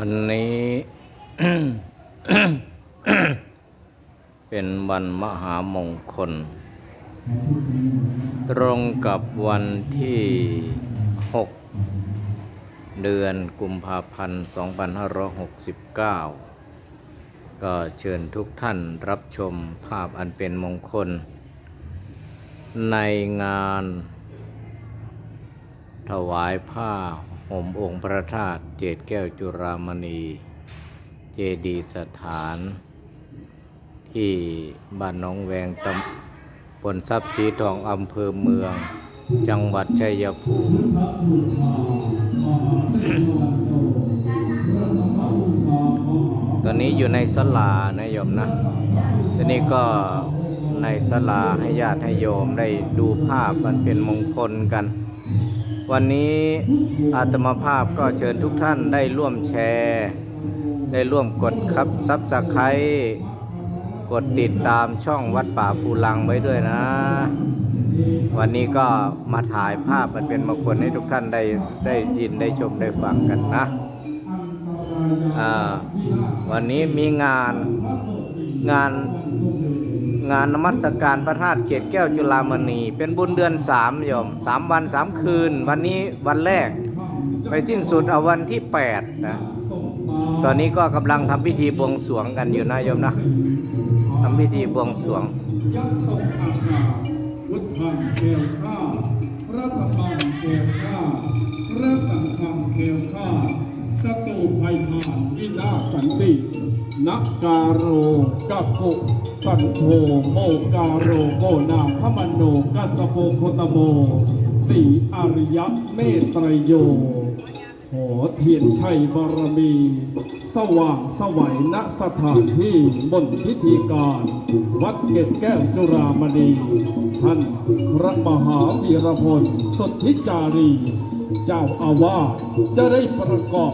วันนี้ เป็นวันมหามงคล ตรงกับวันที่ 6 เดือนกุมภาพันธ์ 2569 ก็เชิญทุกท่านรับชมภาพอันเป็นมงคล ในงาน ถวายผ้า ห่มองค์พระธาตุเจดแก้วจุรามณี เจดีสถาน ที่บ้านน้องแวงตำบลทรัพย์สีทองอำเภอเมือง จังหวัดชัยภูมิตอนนี้อยู่ในสลานะโยมนะทีนี้ก็ในสลาให้ญาติให้โยมได้ดูภาพมันเป็นมงคลกัน วันนี้อาตมาภาพก็เชิญทุกท่านได้ร่วมแชร์ ได้ร่วมกดครับซับสไครกดติดตามช่องวัดป่าภูลังไว้ด้วยนะ วันนี้ก็มาถ่ายภาพมันเป็นมงคลให้ทุกท่านได้ได้ยินได้ชมได้ฟังกันนะวันนี้มีงานงาน งานนมัสการพระธาตุเกศแก้วจุฬามณี เป็นบุญเดือนสามโยมสามวันสามคืน วันนี้วันแรก ไปสิ้นสุดเอาวันที่แปดนะตอนนี้ก็กำลังทำพิธีบวงสรวงกันอยู่นะโยมนะทำพิธีบวงสรวง ศัตรูภัยพานวินาศสันตินักการโรกัปปุสันโธโมการโรโกนาคมโนกัสโปโคตโมสีอริยะเมตไตรโย ขอเทียนชัยบารมี สว่างสวัยณสถานที่บนพิธีการ วัดเกตแก้วจุรามณี ท่านพระมหาวีรพลสุทธิจารี เจ้าอาวาสจะได้ประกอบ